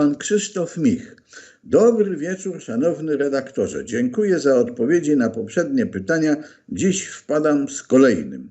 Pan Krzysztof Mich. Dobry wieczór, szanowny redaktorze. Dziękuję za odpowiedzi na poprzednie pytania. Dziś wpadam z kolejnym.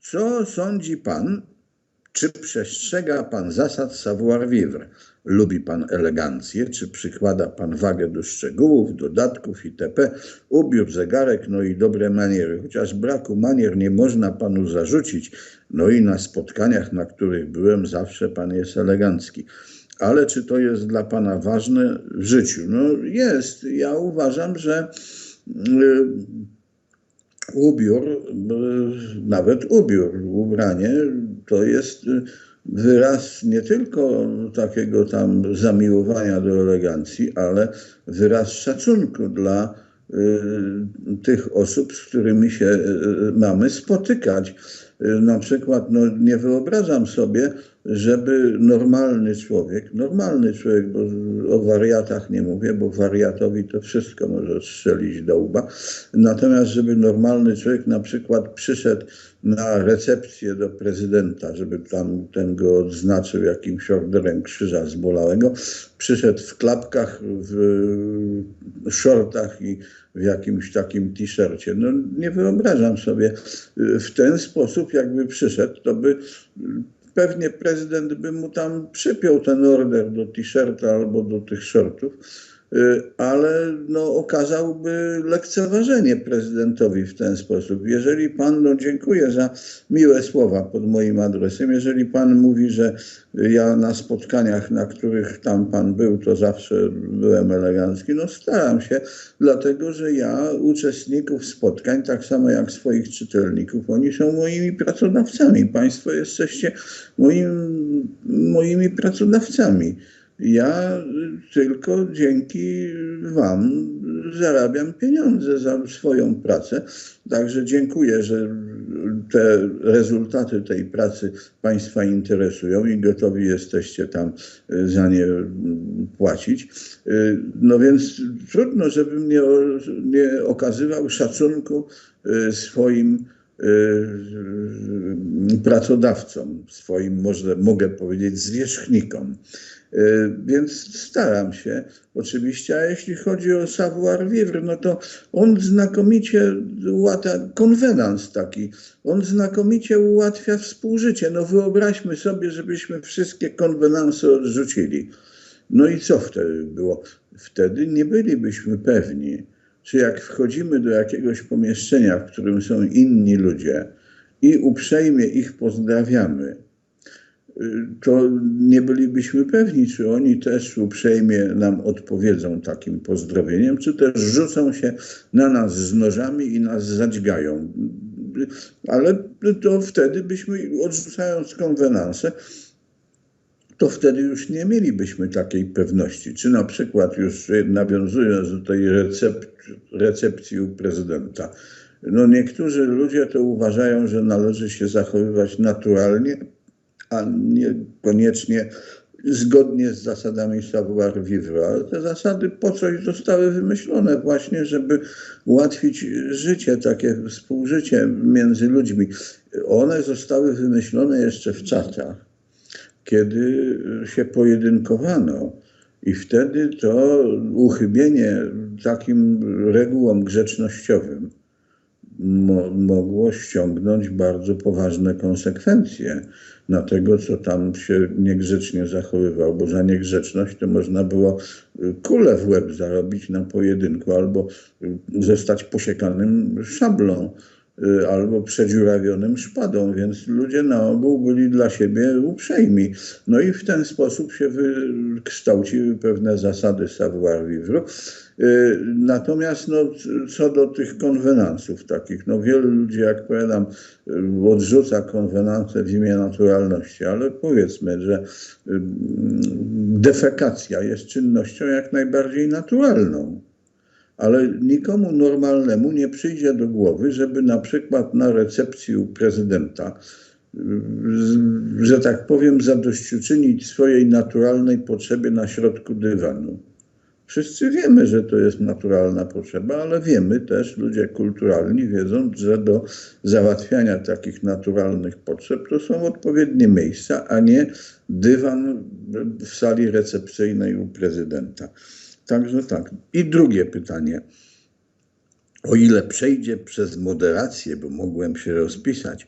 Co sądzi pan, czy przestrzega pan zasad savoir-vivre? Lubi pan elegancję? Czy przykłada pan wagę do szczegółów, dodatków itp.? Ubiór, zegarek, no i dobre maniery. Chociaż braku manier nie można panu zarzucić. No i na spotkaniach, na których byłem, zawsze pan jest elegancki. Ale czy to jest dla pana ważne w życiu? No jest. Ja uważam, że y, ubiór, y, nawet ubiór, ubranie to jest wyraz nie tylko takiego tam zamiłowania do elegancji, ale wyraz szacunku dla y, tych osób, z którymi się mamy spotykać. Na przykład, no, nie wyobrażam sobie, żeby normalny człowiek, normalny człowiek, bo o wariatach nie mówię, bo wariatowi to wszystko może strzelić do łba, natomiast żeby normalny człowiek na przykład przyszedł na recepcję do prezydenta, żeby tam ten go odznaczył jakimś orderem krzyża zbolałego, przyszedł w klapkach, w shortach i w jakimś takim t-shircie. No nie wyobrażam sobie w ten sposób, jakby przyszedł, to by pewnie prezydent by mu tam przypiął ten order do t-shirta albo do tych shortów, ale no, okazałby lekceważenie prezydentowi w ten sposób. Jeżeli pan, no dziękuję za miłe słowa pod moim adresem, jeżeli pan mówi, że ja na spotkaniach, na których tam pan był, to zawsze byłem elegancki, no staram się, dlatego że ja uczestników spotkań, tak samo jak swoich czytelników, oni są moimi pracodawcami. Państwo jesteście moim, moimi pracodawcami. Ja tylko dzięki Wam zarabiam pieniądze za swoją pracę. Także dziękuję, że te rezultaty tej pracy Państwa interesują i gotowi jesteście tam za nie płacić. No więc trudno, żebym nie, nie okazywał szacunku swoim pracodawcom, swoim, może, mogę powiedzieć, zwierzchnikom. Więc staram się oczywiście, a jeśli chodzi o savoir-vivre, no to on znakomicie ułatwia, konwenans taki, on znakomicie ułatwia współżycie. No wyobraźmy sobie, żebyśmy wszystkie konwenanse odrzucili. No i co wtedy było? Wtedy nie bylibyśmy pewni, czy jak wchodzimy do jakiegoś pomieszczenia, w którym są inni ludzie i uprzejmie ich pozdrawiamy, to nie bylibyśmy pewni, czy oni też uprzejmie nam odpowiedzą takim pozdrowieniem, czy też rzucą się na nas z nożami i nas zadźgają. Ale to wtedy byśmy, odrzucając konwenansę, to wtedy już nie mielibyśmy takiej pewności. Czy na przykład już nawiązując do tej recep recepcji u prezydenta, no niektórzy ludzie to uważają, że należy się zachowywać naturalnie, a niekoniecznie zgodnie z zasadami savoir-vivre. Ale te zasady po coś zostały wymyślone właśnie, żeby ułatwić życie, takie współżycie między ludźmi. One zostały wymyślone jeszcze w czasach, kiedy się pojedynkowano. I wtedy to uchybienie takim regułom grzecznościowym mo mogło ściągnąć bardzo poważne konsekwencje na tego, co tam się niegrzecznie zachowywał, bo za niegrzeczność to można było y, kulę w łeb zarobić na pojedynku albo y, zostać posiekanym szablą albo przedziurawionym szpadą, więc ludzie na ogół byli dla siebie uprzejmi. No i w ten sposób się wykształciły pewne zasady savoir-vivre. Y, natomiast no, co do tych konwenansów takich, no wielu ludzi, jak powiadam, y, odrzuca konwenancję w imię naturalności, ale powiedzmy, że y, defekacja jest czynnością jak najbardziej naturalną. Ale nikomu normalnemu nie przyjdzie do głowy, żeby na przykład na recepcji u prezydenta, że tak powiem, zadośćuczynić swojej naturalnej potrzebie na środku dywanu Wszyscy wiemy, że to jest naturalna potrzeba, ale wiemy też, ludzie kulturalni wiedzą, że do załatwiania takich naturalnych potrzeb to są odpowiednie miejsca, a nie dywan w sali recepcyjnej u prezydenta. Także tak. I drugie pytanie. O ile przejdzie przez moderację, bo mogłem się rozpisać,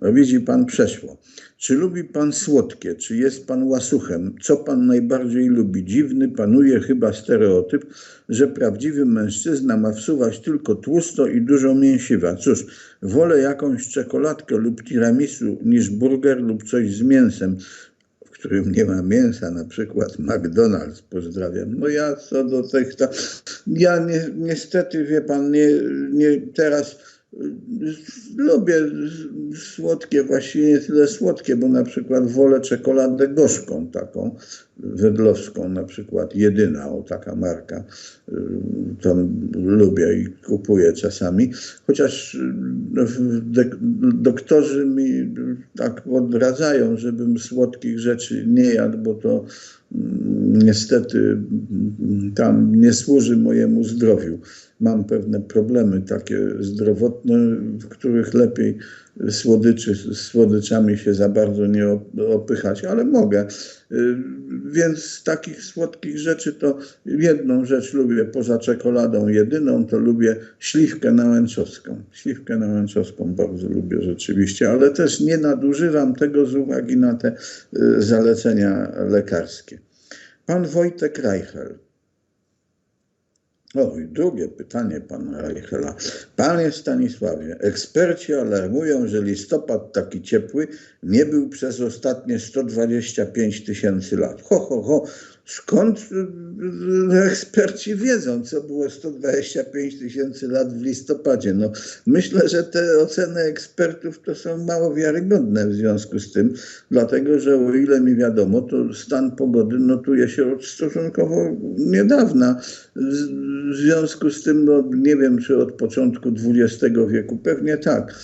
no widzi pan przeszło. Czy lubi pan słodkie? Czy jest pan łasuchem? Co pan najbardziej lubi? Dziwny panuje chyba stereotyp, że prawdziwy mężczyzna ma wsuwać tylko tłusto i dużo mięsiwa. Cóż, wolę jakąś czekoladkę lub tiramisu niż burger lub coś z mięsem w którym nie ma mięsa, na przykład McDonald's, pozdrawiam. No ja co do tych, ta, ja nie, niestety, wie pan, nie, nie teraz Lubię słodkie, właściwie nie tyle słodkie, bo na przykład wolę czekoladę gorzką taką, wedlowską na przykład, jedyna, o taka marka, to lubię i kupuję czasami, chociaż no, doktorzy mi tak odradzają, żebym słodkich rzeczy nie jadł, bo to niestety tam nie służy mojemu zdrowiu. Mam pewne problemy takie zdrowotne, w których lepiej słodyczy, słodyczami się za bardzo nie opychać, ale mogę. Y, więc z takich słodkich rzeczy to jedną rzecz lubię poza czekoladą, jedyną to lubię śliwkę nałęczowską. Śliwkę nałęczowską bardzo lubię rzeczywiście, ale też nie nadużywam tego z uwagi na te y, zalecenia lekarskie. Pan Wojtek Reichel. O, i drugie pytanie pana Reichela. Panie Stanisławie, eksperci alarmują, że listopad taki ciepły nie był przez ostatnie 125 tysięcy lat. Ho, ho, ho, skąd y, y, eksperci wiedzą, co było 125 tysięcy lat w listopadzie? No, myślę, że te oceny ekspertów to są mało wiarygodne w związku z tym, dlatego że o ile mi wiadomo, to stan pogody notuje się od stosunkowo niedawna. W związku z tym, no, nie wiem, czy od początku XX wieku, pewnie tak.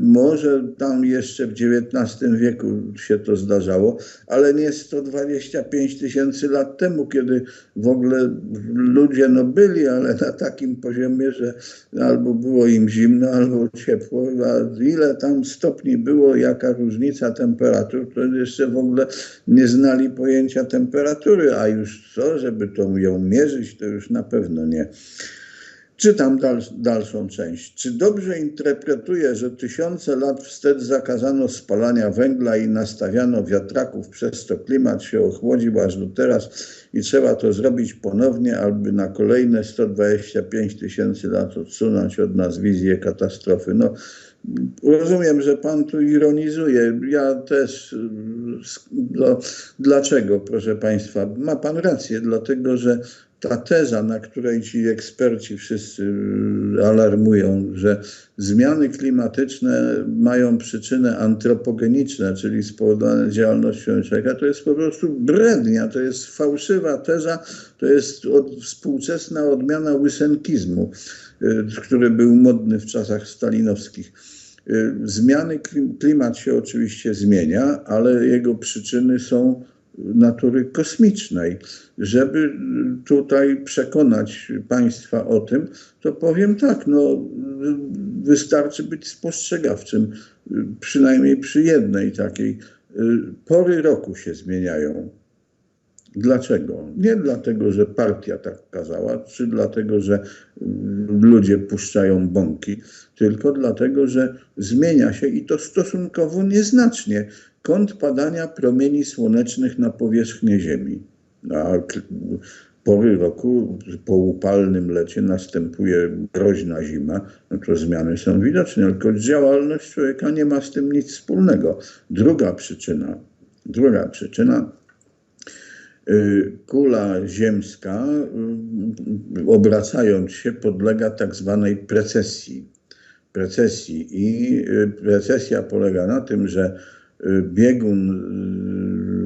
Może tam jeszcze w XIX wieku się to zdarzało, ale nie 125 tysięcy lat temu, kiedy w ogóle ludzie no byli, ale na takim poziomie, że albo było im zimno, albo ciepło, a ile tam stopni było, jaka różnica temperatur, to jeszcze w ogóle nie znali pojęcia temperatury, a już co, żeby to ją mierzyć, to już na pewno nie. Czytam dal, dalszą część. Czy dobrze interpretuję, że tysiące lat wstecz zakazano spalania węgla i nastawiano wiatraków, przez to klimat się ochłodził aż do teraz i trzeba to zrobić ponownie, aby na kolejne 125 tysięcy lat odsunąć od nas wizję katastrofy? No, rozumiem, że pan tu ironizuje. Ja też. No, dlaczego, proszę państwa? Ma pan rację, dlatego że ta teza, na której ci eksperci wszyscy y, alarmują, że zmiany klimatyczne mają przyczyny antropogeniczne, czyli spowodowane działalnością człowieka, to jest po prostu brednia, to jest fałszywa teza, to jest od, współczesna odmiana łysenkizmu, y, który był modny w czasach stalinowskich. Y, zmiany, klimat się oczywiście zmienia, ale jego przyczyny są natury kosmicznej. Żeby tutaj przekonać Państwa o tym, to powiem tak, no, wystarczy być spostrzegawczym, przynajmniej przy jednej takiej. Pory roku się zmieniają. Dlaczego? Nie dlatego, że partia tak kazała, czy dlatego, że ludzie puszczają bąki, tylko dlatego, że zmienia się i to stosunkowo nieznacznie kąt padania promieni słonecznych na powierzchnię Ziemi. A pory roku, po upalnym lecie następuje groźna zima, no to zmiany są widoczne, tylko działalność człowieka nie ma z tym nic wspólnego. Druga przyczyna, druga przyczyna kula ziemska, y, obracając się, podlega tak zwanej precesji. Precesji. I y, precesja polega na tym, że biegun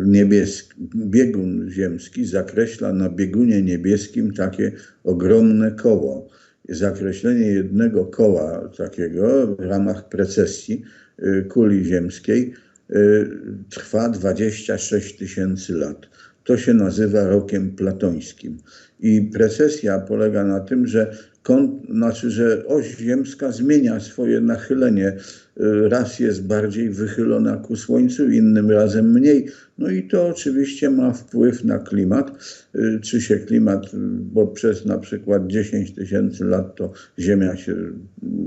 y, niebieski, biegun ziemski zakreśla na biegunie niebieskim takie ogromne koło. Zakreślenie jednego koła takiego w ramach precesji y, kuli ziemskiej y, trwa 26 tysięcy lat. To się nazywa rokiem platońskim. I precesja polega na tym, że kąt, znaczy, że oś ziemska zmienia swoje nachylenie. Y, Raz jest bardziej wychylona ku Słońcu, innym razem mniej. No i to oczywiście ma wpływ na klimat. Y, Czy się klimat, y, bo przez na przykład 10 tysięcy lat to Ziemia się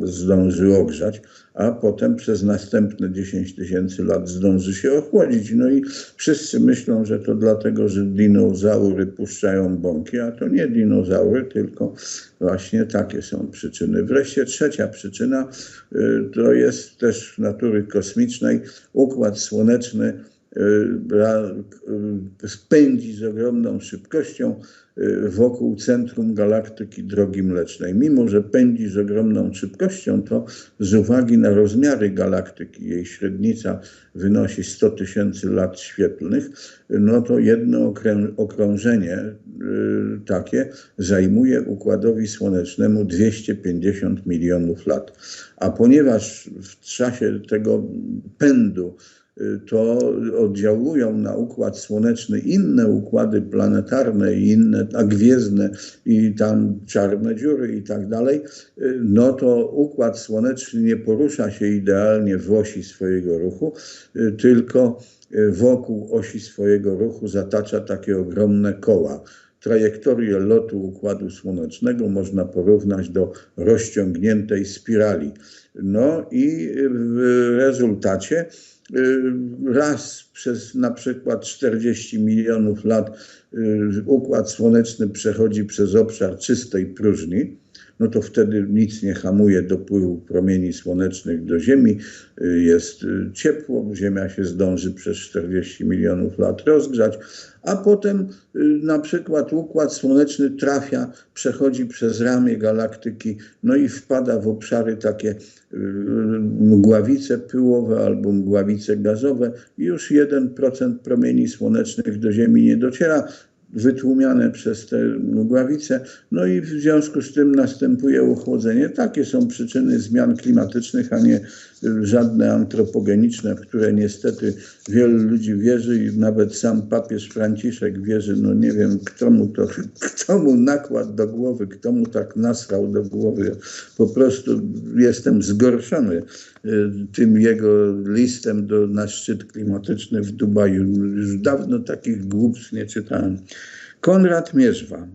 zdąży ogrzać, a potem przez następne 10 tysięcy lat zdąży się ochłodzić. No i wszyscy myślą, że to dlatego, że dinozaury puszczają bąki, a to nie dinozaury, tylko właśnie takie są przyczyny. Wreszcie trzecia przyczyna y, to jest też natury kosmicznej. Układ słoneczny y, y, pędzi z ogromną szybkością y, wokół centrum galaktyki Drogi Mlecznej. Mimo, że pędzi z ogromną szybkością, to z uwagi na rozmiary galaktyki, jej średnica wynosi 100 tysięcy lat świetlnych, no to jedno okrążenie takie zajmuje Układowi Słonecznemu 250 milionów lat. A ponieważ w czasie tego pędu to oddziałują na Układ Słoneczny inne układy planetarne i inne, a gwiezdne i tam czarne dziury i tak dalej, y, no to Układ Słoneczny nie porusza się idealnie w osi swojego ruchu, y, tylko y, wokół osi swojego ruchu zatacza takie ogromne koła. Trajektorię lotu Układu Słonecznego można porównać do rozciągniętej spirali. No i w rezultacie y, raz przez na przykład 40 milionów lat y, Układ Słoneczny przechodzi przez obszar czystej próżni, no to wtedy nic nie hamuje dopływu promieni słonecznych do Ziemi, y, jest y, ciepło, Ziemia się zdąży przez 40 milionów lat rozgrzać, a potem y, na przykład Układ Słoneczny trafia, przechodzi przez ramię galaktyki, no i wpada w obszary takie mgławice pyłowe albo mgławice gazowe już 1% promieni słonecznych do Ziemi nie dociera, wytłumiane przez te mgławice, no i w związku z tym następuje ochłodzenie. Takie są przyczyny zmian klimatycznych, a nie y, żadne antropogeniczne, w które niestety wielu ludzi wierzy i nawet sam papież Franciszek wierzy, no nie wiem kto mu to, kto mu nakładł do głowy, kto mu tak nasrał do głowy. Po prostu jestem zgorszony y, tym jego listem do, na szczyt klimatyczny w Dubaju. Już dawno takich głupstw nie czytałem. Konrad Mierzwa.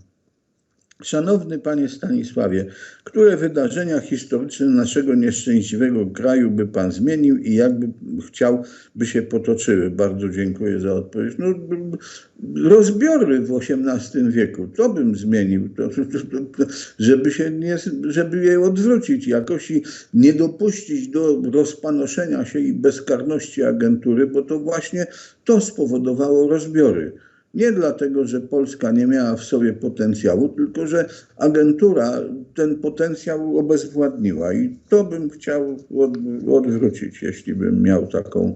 Szanowny panie Stanisławie, które wydarzenia historyczne naszego nieszczęśliwego kraju by pan zmienił i jakby chciał, by się potoczyły? Bardzo dziękuję za odpowiedź. No, rozbiory w XVIII wieku, to bym zmienił, to, to, to, żeby, się nie, żeby je odwrócić jakoś i nie dopuścić do rozpanoszenia się i bezkarności agentury, bo to właśnie to spowodowało rozbiory. Nie dlatego, że Polska nie miała w sobie potencjału, tylko że agentura ten potencjał obezwładniła i to bym chciał od, odwrócić, jeśli bym miał taką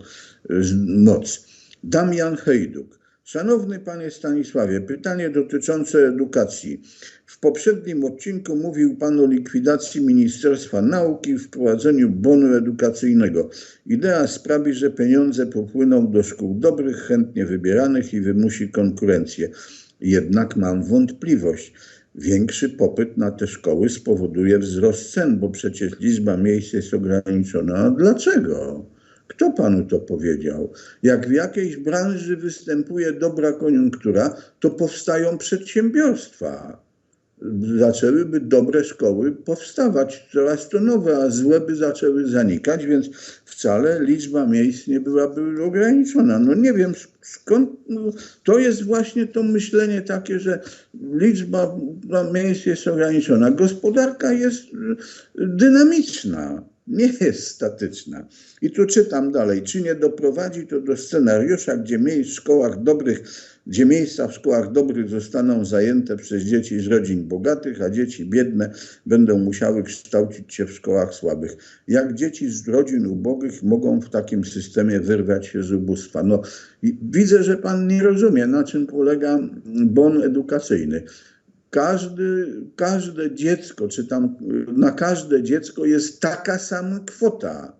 y, moc. Damian Hejduk. Szanowny panie Stanisławie, pytanie dotyczące edukacji. W poprzednim odcinku mówił pan o likwidacji Ministerstwa Nauki i wprowadzeniu bonu edukacyjnego. Idea sprawi, że pieniądze popłyną do szkół dobrych, chętnie wybieranych i wymusi konkurencję. Jednak mam wątpliwość. Większy popyt na te szkoły spowoduje wzrost cen, bo przecież liczba miejsc jest ograniczona. A dlaczego? Kto panu to powiedział? Jak w jakiejś branży występuje dobra koniunktura, to powstają przedsiębiorstwa. Zaczęłyby dobre szkoły powstawać, coraz to nowe, a złe by zaczęły zanikać, więc wcale liczba miejsc nie byłaby ograniczona. No nie wiem skąd, no, to jest właśnie to myślenie takie, że liczba no, miejsc jest ograniczona. Gospodarka jest y, dynamiczna nie jest statyczna. I tu czytam dalej. Czy nie doprowadzi to do scenariusza, gdzie miejsc w szkołach dobrych, gdzie miejsca w szkołach dobrych zostaną zajęte przez dzieci z rodzin bogatych, a dzieci biedne będą musiały kształcić się w szkołach słabych. Jak dzieci z rodzin ubogich mogą w takim systemie wyrwać się z ubóstwa? No, widzę, że pan nie rozumie, na czym polega bon edukacyjny każdy, każde dziecko, czy tam na każde dziecko jest taka sama kwota.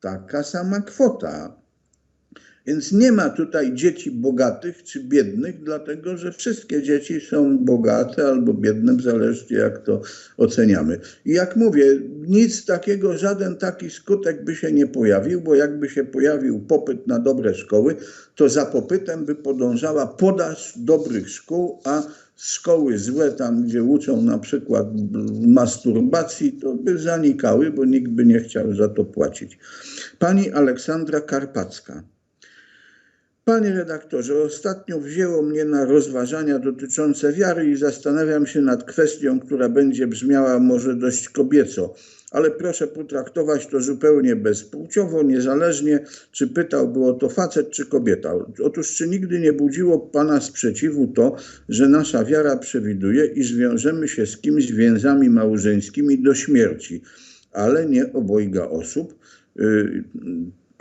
Taka sama kwota. Więc nie ma tutaj dzieci bogatych czy biednych, dlatego że wszystkie dzieci są bogate albo biedne, zależnie jak to oceniamy. I jak mówię, nic takiego, żaden taki skutek by się nie pojawił, bo jakby się pojawił popyt na dobre szkoły, to za popytem by podążała podaż dobrych szkół, a szkoły złe, tam gdzie uczą na przykład masturbacji, to by zanikały, bo nikt by nie chciał za to płacić. Pani Aleksandra Karpacka. Panie redaktorze, ostatnio wzięło mnie na rozważania dotyczące wiary i zastanawiam się nad kwestią, która będzie brzmiała może dość kobieco, ale proszę potraktować to zupełnie bezpłciowo, niezależnie czy pytałby o to facet czy kobieta. Otóż czy nigdy nie budziło Pana sprzeciwu to, że nasza wiara przewiduje, iż wiążemy się z kimś więzami małżeńskimi do śmierci, ale nie obojga osób, y,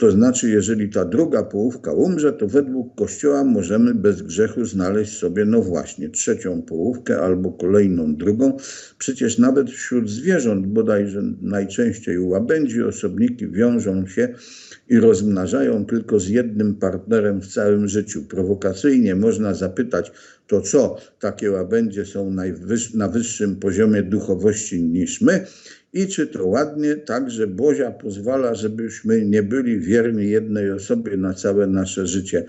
to znaczy, jeżeli ta druga połówka umrze, to według Kościoła możemy bez grzechu znaleźć sobie, no właśnie, trzecią połówkę albo kolejną drugą. Przecież nawet wśród zwierząt, bodajże najczęściej u łabędzi, osobniki wiążą się i rozmnażają tylko z jednym partnerem w całym życiu. Prowokacyjnie można zapytać, to co, takie łabędzie są najwyż, na wyższym poziomie duchowości niż my? I czy to ładnie, tak, że Bozia pozwala, żebyśmy nie byli wierni jednej osobie na całe nasze życie.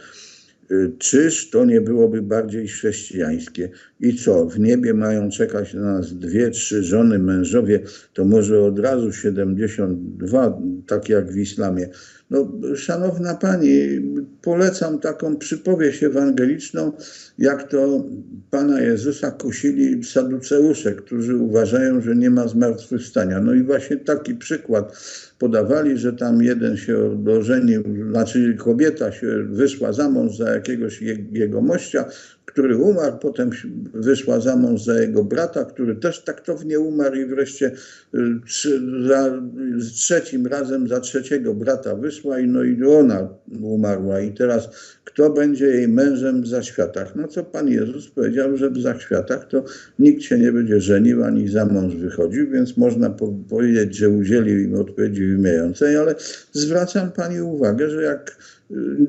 Y, Czyż to nie byłoby bardziej chrześcijańskie? I co, w niebie mają czekać na nas dwie, trzy żony, mężowie, to może od razu 72, tak jak w islamie. No, szanowna pani, polecam taką przypowieść ewangeliczną, jak to Pana Jezusa kusili saduceusze, którzy uważają, że nie ma zmartwychwstania. No i właśnie taki przykład podawali, że tam jeden się ożenił, znaczy kobieta się wyszła za mąż za jakiegoś je, jego mościa, który umarł, potem wyszła za mąż za jego brata, który też taktownie umarł i wreszcie y, trzy, za, trzecim razem za trzeciego brata wyszła i no i ona umarła i teraz kto będzie jej mężem w zaświatach? No co Pan Jezus powiedział, że w zaświatach to nikt się nie będzie żenił ani za mąż wychodził, więc można po powiedzieć, że udzielił im odpowiedzi wymijającej, ale zwracam Pani uwagę, że jak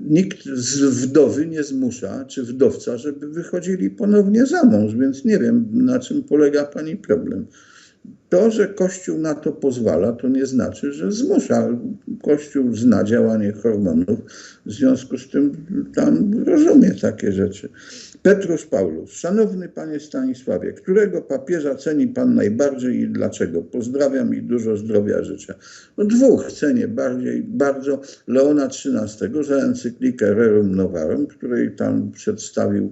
nikt z wdowy nie zmusza, czy wdowca, żeby wychodzili ponownie za mąż, więc nie wiem, na czym polega Pani problem. To, że Kościół na to pozwala, to nie znaczy, że zmusza. Kościół zna działanie hormonów, w związku z tym tam rozumie takie rzeczy. Petrus Paulus. Szanowny Panie Stanisławie, którego papieża ceni Pan najbardziej i dlaczego? Pozdrawiam i dużo zdrowia życzę. No dwóch cenię bardziej, bardzo Leona XIII za encyklikę Rerum Novarum, której tam przedstawił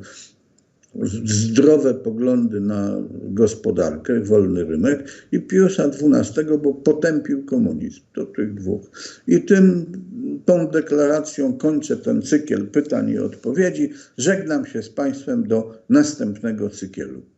zdrowe poglądy na gospodarkę, wolny rynek i Piusa XII, bo potępił komunizm. To tych dwóch. I tym, tą deklaracją kończę ten cykiel pytań i odpowiedzi. Żegnam się z Państwem do następnego cyklu.